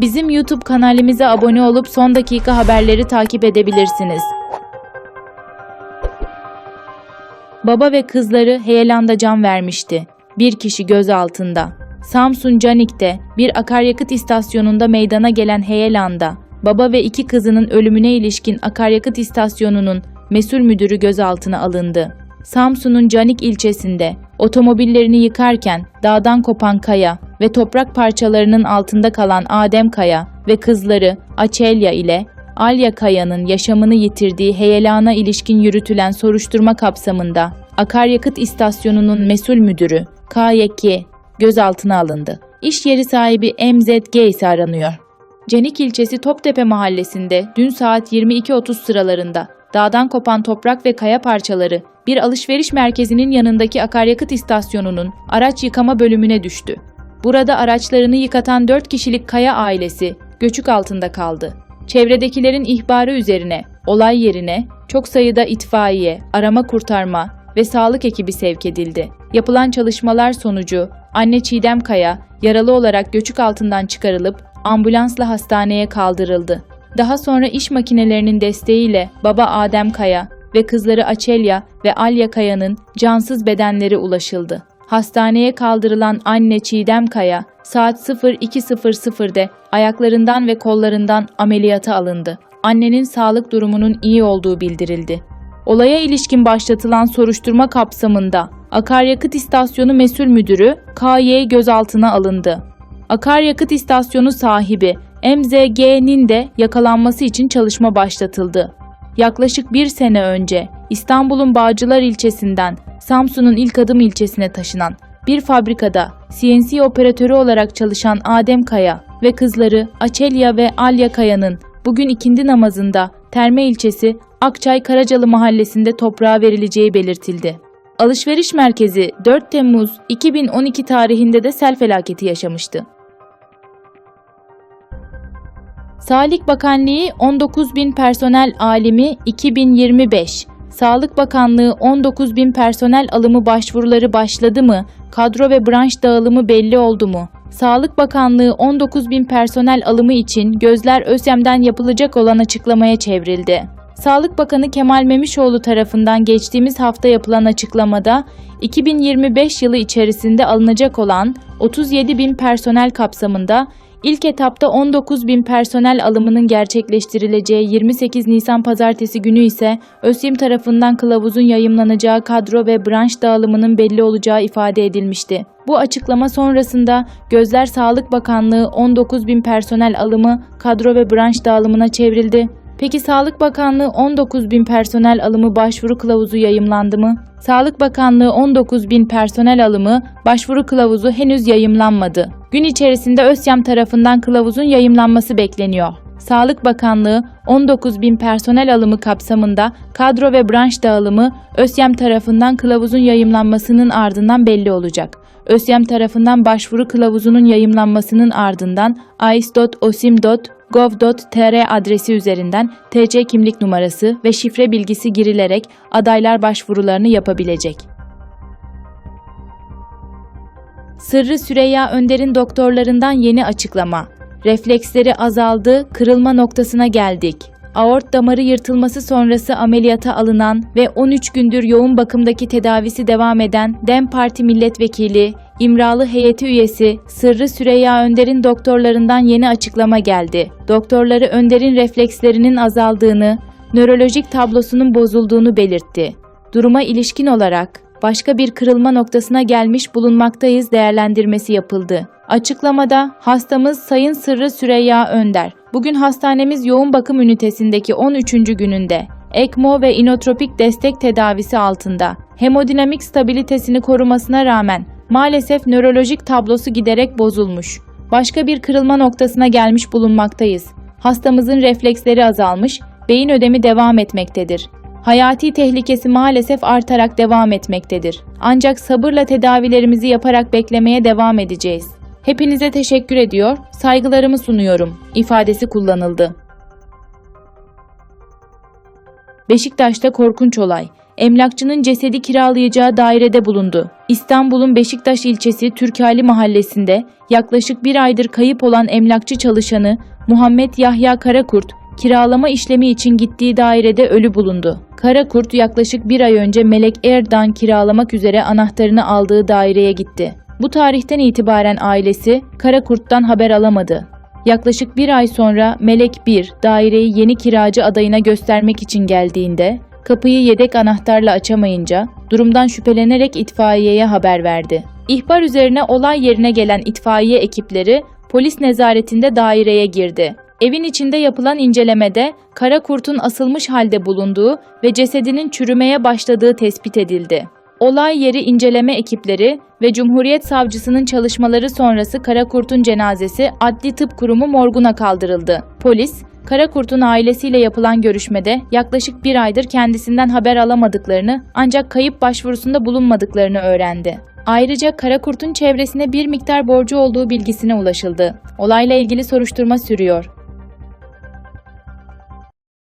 Bizim YouTube kanalimize abone olup son dakika haberleri takip edebilirsiniz. Baba ve kızları heyelanda can vermişti. Bir kişi gözaltında. Samsun Canik'te bir akaryakıt istasyonunda meydana gelen heyelanda baba ve iki kızının ölümüne ilişkin akaryakıt istasyonunun mesul müdürü gözaltına alındı. Samsun'un Canik ilçesinde otomobillerini yıkarken dağdan kopan Kaya ve toprak parçalarının altında kalan Adem Kaya ve kızları Açelya ile Alya Kaya'nın yaşamını yitirdiği heyelana ilişkin yürütülen soruşturma kapsamında akaryakıt istasyonunun mesul müdürü KYK gözaltına alındı. İş yeri sahibi MZG ise aranıyor. Cenik ilçesi Toptepe mahallesinde dün saat 22.30 sıralarında dağdan kopan toprak ve kaya parçaları bir alışveriş merkezinin yanındaki akaryakıt istasyonunun araç yıkama bölümüne düştü. Burada araçlarını yıkatan 4 kişilik kaya ailesi göçük altında kaldı. Çevredekilerin ihbarı üzerine olay yerine çok sayıda itfaiye, arama kurtarma ve sağlık ekibi sevk edildi. Yapılan çalışmalar sonucu anne Çiğdem Kaya yaralı olarak göçük altından çıkarılıp ambulansla hastaneye kaldırıldı. Daha sonra iş makinelerinin desteğiyle baba Adem Kaya ve kızları Açelya ve Alya Kaya'nın cansız bedenleri ulaşıldı. Hastaneye kaldırılan anne Çiğdem Kaya saat 02.00'de ayaklarından ve kollarından ameliyata alındı. Annenin sağlık durumunun iyi olduğu bildirildi. Olaya ilişkin başlatılan soruşturma kapsamında akaryakıt istasyonu mesul müdürü KY gözaltına alındı. Akaryakıt istasyonu sahibi MZG'nin de yakalanması için çalışma başlatıldı. Yaklaşık bir sene önce İstanbul'un Bağcılar ilçesinden Samsun'un ilk adım ilçesine taşınan bir fabrikada CNC operatörü olarak çalışan Adem Kaya ve kızları Açelya ve Alya Kaya'nın bugün ikindi namazında Terme ilçesi Akçay Karacalı mahallesinde toprağa verileceği belirtildi. Alışveriş merkezi 4 Temmuz 2012 tarihinde de sel felaketi yaşamıştı. Sağlık Bakanlığı 19 bin personel alimi 2025. Sağlık Bakanlığı 19 bin personel alımı başvuruları başladı mı? Kadro ve branş dağılımı belli oldu mu? Sağlık Bakanlığı 19 bin personel alımı için gözler ÖSYM'den yapılacak olan açıklamaya çevrildi. Sağlık Bakanı Kemal Memişoğlu tarafından geçtiğimiz hafta yapılan açıklamada 2025 yılı içerisinde alınacak olan 37 bin personel kapsamında İlk etapta 19 bin personel alımının gerçekleştirileceği 28 Nisan pazartesi günü ise ÖSYM tarafından kılavuzun yayımlanacağı kadro ve branş dağılımının belli olacağı ifade edilmişti. Bu açıklama sonrasında Gözler Sağlık Bakanlığı 19 bin personel alımı kadro ve branş dağılımına çevrildi. Peki Sağlık Bakanlığı 19 bin personel alımı başvuru kılavuzu yayımlandı mı? Sağlık Bakanlığı 19 bin personel alımı başvuru kılavuzu henüz yayımlanmadı. Gün içerisinde ÖSYM tarafından kılavuzun yayımlanması bekleniyor. Sağlık Bakanlığı 19 bin personel alımı kapsamında kadro ve branş dağılımı ÖSYM tarafından kılavuzun yayımlanmasının ardından belli olacak. ÖSYM tarafından başvuru kılavuzunun yayımlanmasının ardından ais.osim.gov.tr adresi üzerinden TC kimlik numarası ve şifre bilgisi girilerek adaylar başvurularını yapabilecek. Sırrı Süreyya Önder'in doktorlarından yeni açıklama. Refleksleri azaldı, kırılma noktasına geldik. Aort damarı yırtılması sonrası ameliyata alınan ve 13 gündür yoğun bakımdaki tedavisi devam eden DEM Parti milletvekili, İmralı heyeti üyesi Sırrı Süreyya Önder'in doktorlarından yeni açıklama geldi. Doktorları Önder'in reflekslerinin azaldığını, nörolojik tablosunun bozulduğunu belirtti. Duruma ilişkin olarak başka bir kırılma noktasına gelmiş bulunmaktayız değerlendirmesi yapıldı. Açıklamada hastamız Sayın Sırrı Süreyya Önder. Bugün hastanemiz yoğun bakım ünitesindeki 13. gününde. ECMO ve inotropik destek tedavisi altında. Hemodinamik stabilitesini korumasına rağmen maalesef nörolojik tablosu giderek bozulmuş. Başka bir kırılma noktasına gelmiş bulunmaktayız. Hastamızın refleksleri azalmış, beyin ödemi devam etmektedir. Hayati tehlikesi maalesef artarak devam etmektedir. Ancak sabırla tedavilerimizi yaparak beklemeye devam edeceğiz. Hepinize teşekkür ediyor, saygılarımı sunuyorum ifadesi kullanıldı. Beşiktaş'ta korkunç olay. Emlakçının cesedi kiralayacağı dairede bulundu. İstanbul'un Beşiktaş ilçesi Türkali mahallesinde yaklaşık bir aydır kayıp olan emlakçı çalışanı Muhammed Yahya Karakurt, kiralama işlemi için gittiği dairede ölü bulundu. Karakurt yaklaşık bir ay önce Melek Erdan kiralamak üzere anahtarını aldığı daireye gitti. Bu tarihten itibaren ailesi Karakurt'tan haber alamadı. Yaklaşık bir ay sonra Melek 1 daireyi yeni kiracı adayına göstermek için geldiğinde kapıyı yedek anahtarla açamayınca durumdan şüphelenerek itfaiyeye haber verdi. İhbar üzerine olay yerine gelen itfaiye ekipleri polis nezaretinde daireye girdi. Evin içinde yapılan incelemede kara kurtun asılmış halde bulunduğu ve cesedinin çürümeye başladığı tespit edildi. Olay yeri inceleme ekipleri ve Cumhuriyet Savcısının çalışmaları sonrası Karakurt'un cenazesi Adli Tıp Kurumu morguna kaldırıldı. Polis, Karakurt'un ailesiyle yapılan görüşmede yaklaşık bir aydır kendisinden haber alamadıklarını ancak kayıp başvurusunda bulunmadıklarını öğrendi. Ayrıca Karakurt'un çevresine bir miktar borcu olduğu bilgisine ulaşıldı. Olayla ilgili soruşturma sürüyor.